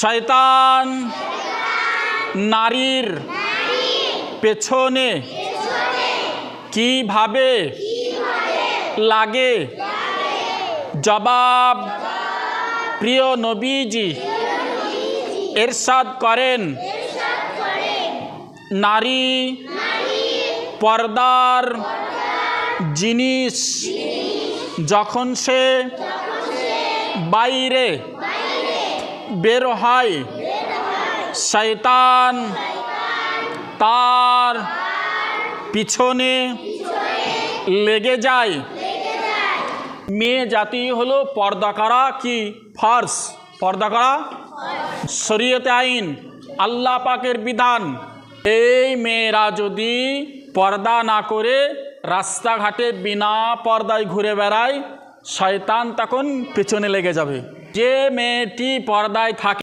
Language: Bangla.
শয়তান, নারীর পেছনে কীভাবে লাগে? জবাব, প্রিয় নবীজি, এরশাদ করেন। নারী পর্দার জিনিস, যখন সে বাইরে বের হয়। শয়তান তার পিছনে লেগে যায়। মেয়ে জাতি হলো পর্দা করা কি? ফার্স। পর্দা করা? শরীয়তে আইন। আল্লাহ পাকের বিধান। এই মেয়েরা যদি পর্দা না করে রাস্তাঘাটে বিনা পর্দায় ঘুরে বেড়ায়, শয়তান তখন পেছনে লেগে যাবে। যে মেয়েটি পর্দায় থাকে